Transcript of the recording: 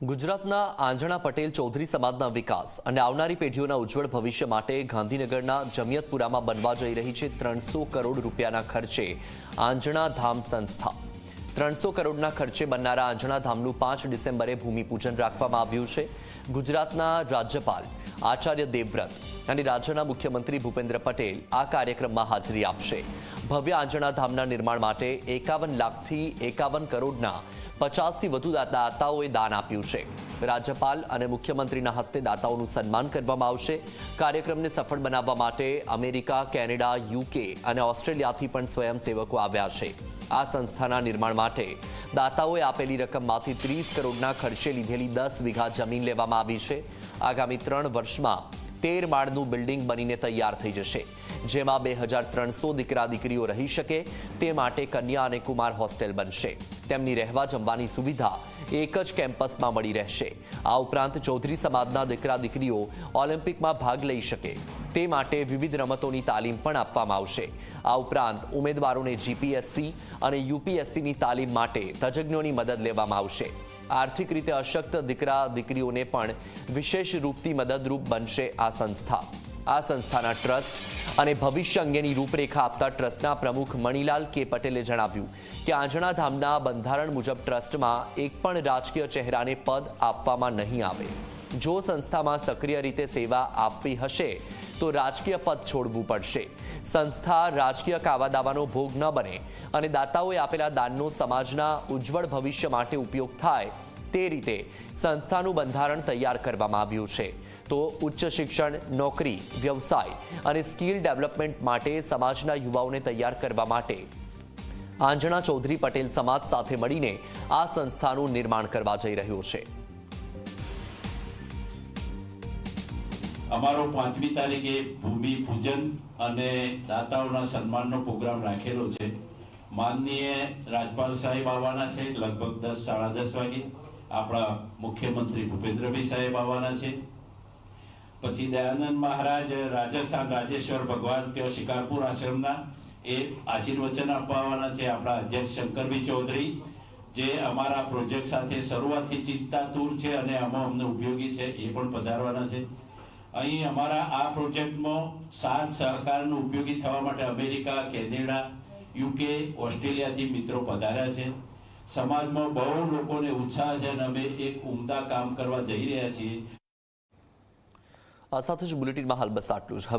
ગુજરાતના આંજણા પટેલ ચૌધરી સમાજના વિકાસ અને આવનારી પેઢીઓના ઉજ્જવળ ભવિષ્ય માટે ગાંધીનગરના જમિયતપુરામાં બનવા જઈ રહી છે ત્રણસો કરોડ રૂપિયાના ખર્ચે આંજણા ધામ સંસ્થા. ત્રણસો કરોડના ખર્ચે બનનારા આંજણા ધામનું પાંચ ડિસેમ્બરે ભૂમિપૂજન રાખવામાં આવ્યું છે. ગુજરાતના રાજ્યપાલ આચાર્ય દેવવ્રત અને રાજ્યના મુખ્યમંત્રી ભૂપેન્દ્ર પટેલ આ કાર્યક્રમમાં હાજરી આપશે. ભવ્ય આંજણા ધામના નિર્માણ માટે એકાવન લાખથી એકાવન કરોડના પચાસથી વધુ દાતાઓએ દાન આપ્યું છે. રાજ્યપાલ અને મુખ્યમંત્રીના હસ્તે દાતાઓનું સન્માન કરવામાં આવશે. કાર્યક્રમને સફળ બનાવવા માટે અમેરિકા, કેનેડા, યુકે અને ઓસ્ટ્રેલિયાથી પણ સ્વયંસેવકો આવ્યા છે. આ સંસ્થાના નિર્માણ માટે દાતાઓએ આપેલી રકમમાંથી ત્રીસ કરોડના ખર્ચે લીધેલી દસ વીઘા જમીન લેવામાં આવી છે. આગામી ત્રણ વર્ષમાં તેર માળનું બિલ્ડિંગ બનીને તૈયાર થઈ જશે, જેમાં બે દીકરા દીકરીઓ રહી શકે, તે માટે કન્યા અને કુમાર હોસ્ટેલ બનશે. તેમની રહેવા જમવાની સુવિધા એક જ કેમ્પસમાં મળી રહેશે. આ ઉપરાંત ચૌધરી સમાજના દીકરા દીકરીઓ ઓલિમ્પિકમાં ભાગ લઈ શકે. તે માટે વિવિધ રમતોની તાલીમ પણ આપવામાં આવશે. આ ઉપરાંત ઉમેદવારોને જીપીએસસી અને યુપીએસસીની તાલીમ માટે તજજ્ઞોની મદદ લેવામાં આવશે. આર્થિક રીતે અશક્ત દીકરા દીકરીઓને પણ વિશેષ રૂપથી મદદરૂપ બનશે આ સંસ્થા. આ સંસ્થાના ટ્રસ્ટ અને ભવિષ્ય અંગેની રૂપરેખા આપતા ટ્રસ્ટના પ્રમુખ મણિલાલ કે પટેલે જણાવ્યું કે આંજણા ધામના બંધારણ મુજબ ટ્રસ્ટમાં એક પણ રાજકીય ચહેરાને પદ આપવામાં નહીં આવે. જો સંસ્થામાં સક્રિય રીતે સેવા આપવી હશે, તો રાજકીય પદ છોડવું પડશે. સંસ્થા રાજકીય કાવાદાવાનો ભોગ ન બને અને દાતાઓએ આપેલા દાનનો સમાજના ઉજ્જવળ ભવિષ્ય માટે ઉપયોગ થાય તે રીતે સંસ્થાનું બંધારણ તૈયાર કરવામાં આવ્યું છે. તો ઉચ્ચ શિક્ષણ, નોકરી, વ્યવસાય અને સ્કિલ ડેવલપમેન્ટ માટે સમાજના યુવાઓને તૈયાર કરવા માટે. આંજણા ચૌધરી પટેલ સમાજ સાથે મળીને આ સંસ્થાનું નિર્માણ કરવા જઈ રહ્યું છે. અમારો પાંચમી તારીખે ભૂમિ પૂજન અને દાતાઓના સન્માનનો પ્રોગ્રામ રાખેલો છે. માનનીય રાજપાલ સાહેબ આવવાના છે, લગભગ દસ, સાડા દસ વાગે. આપણા મુખ્યમંત્રી ભૂપેન્દ્રભાઈ સાહેબ આવવાના છે. પછી દયાનંદ મહારાજ, રાજસ્થાન રાજેશ્વર ભગવાન તેઓ શિકારપુર આશ્રમના એ આશીર્વચન આપવા આવવાના છે આપણા અધ્યક્ષ શંકરભાઈ ચૌધરી, જે અમારા પ્રોજેક્ટ સાથે શરૂઆતથી ચિંતાતુર છે અને આમાં અમને ઉપયોગી છે, એ પણ પધારવાના છે. અહીં અમારા આ પ્રોજેક્ટમાં સાથ સહકારનો ઉપયોગી થવા માટે અમેરિકા, કેનેડા, યુકે, ઓસ્ટ્રેલિયાથી મિત્રો પધાર્યા છે. સમાજમાં બહુ લોકોને ઉત્સાહ છે અને અમે એક ઉમદા કામ કરવા જઈ રહ્યા છીએ. આ સાથે જ બુલેટિનમાં હાલ બસ આટલું જ. હવે